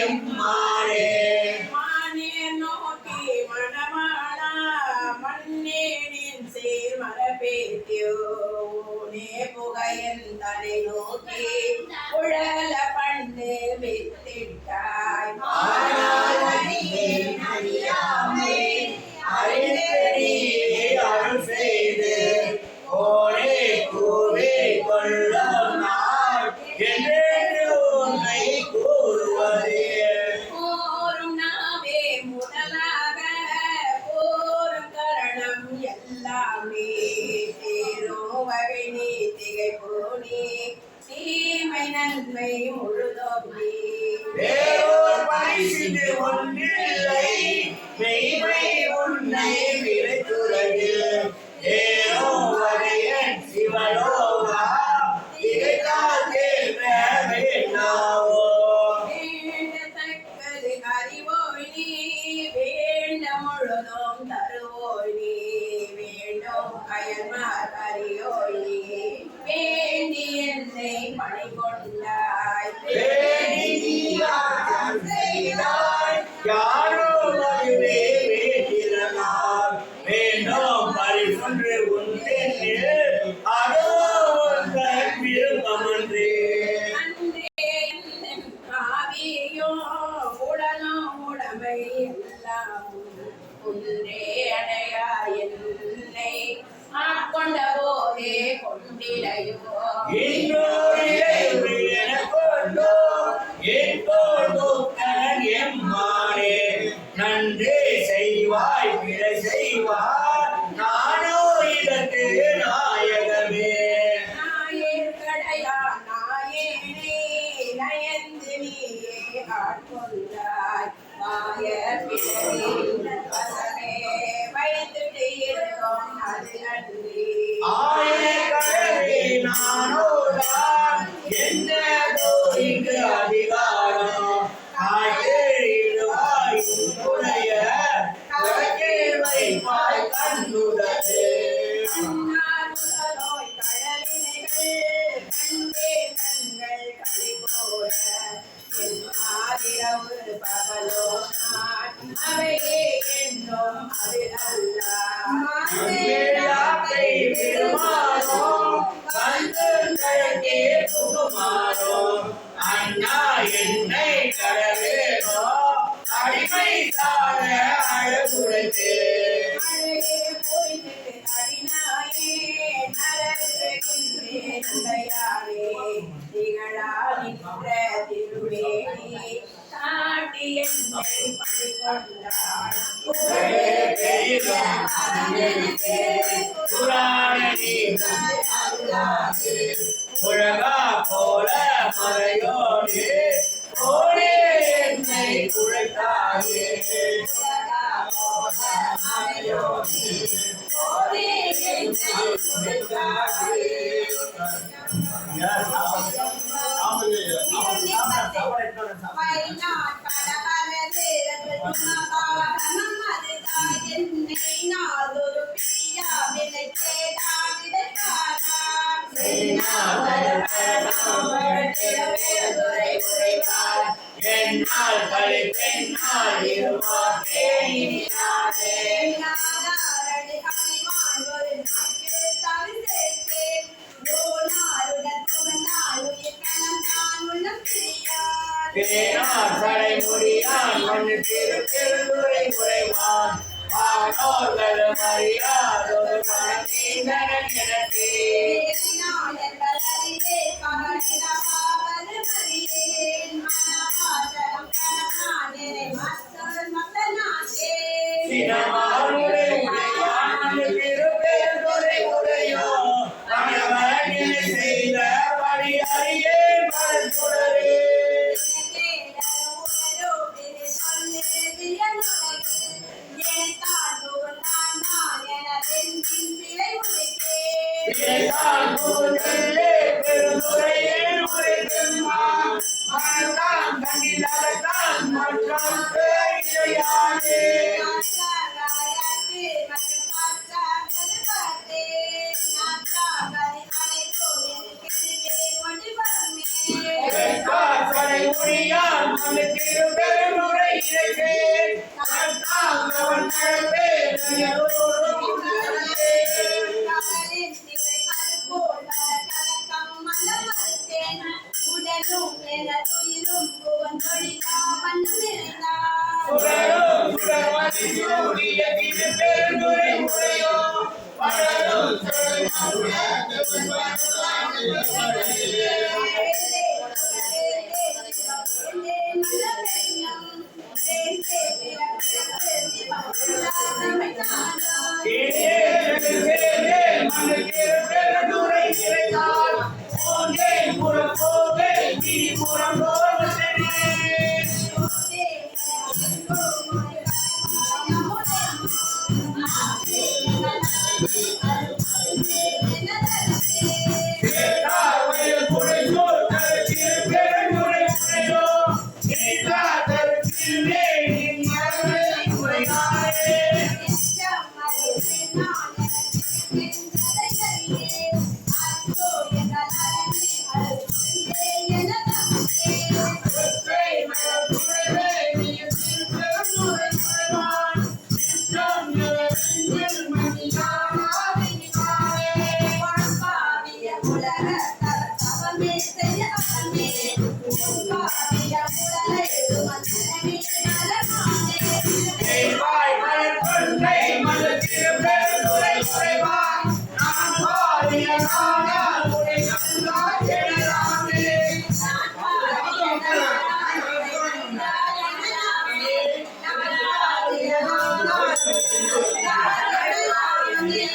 é o. வேறோர் பரிசிது Thank you. Amen. அறியாதொரு மனதீந்தன கிடத்தே சினமானுடைய இல்லை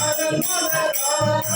அதன் மலராக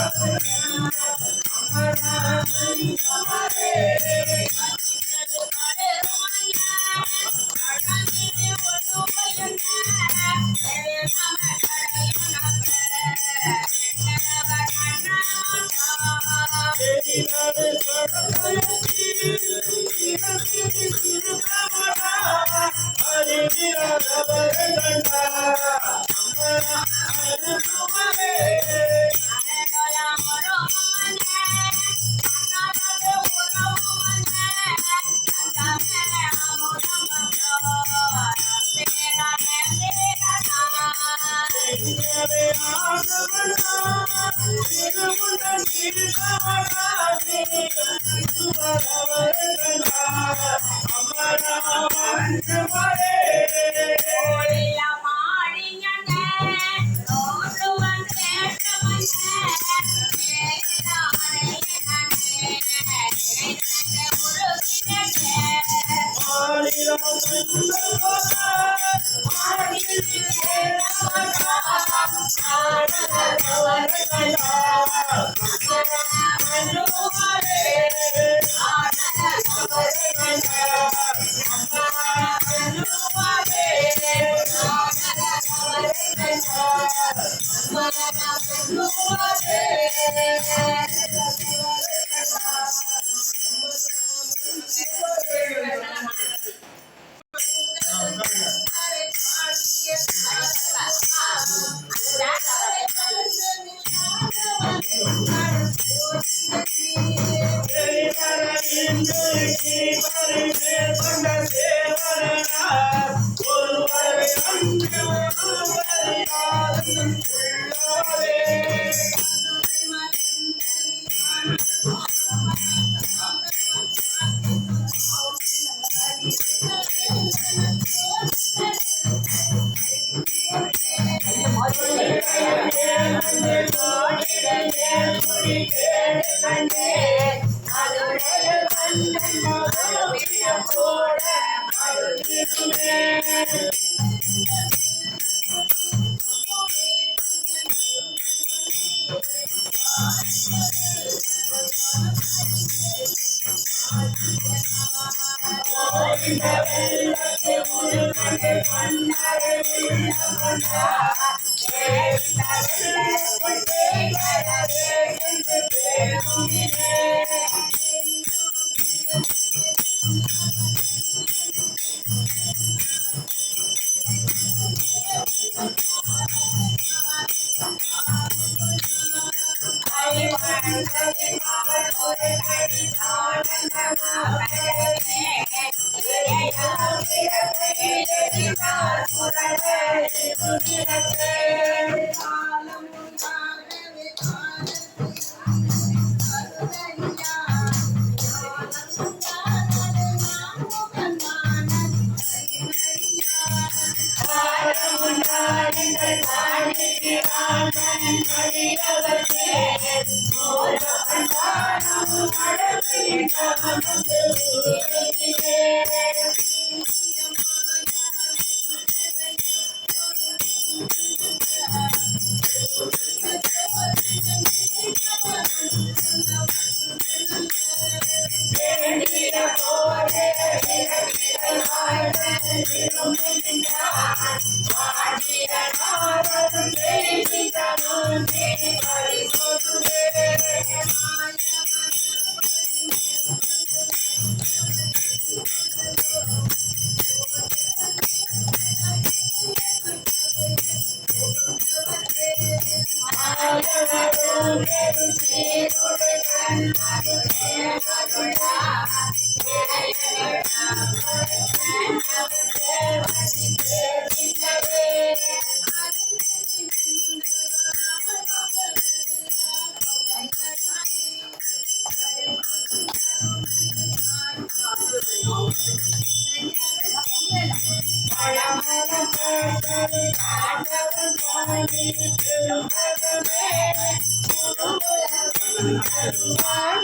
கொண்டாடுங்கள் வாழ்க்கை ஆனன் அடியவர்கள் போல கொண்டாடும் நடக்கின்றவனும்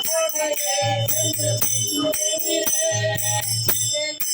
Thank you.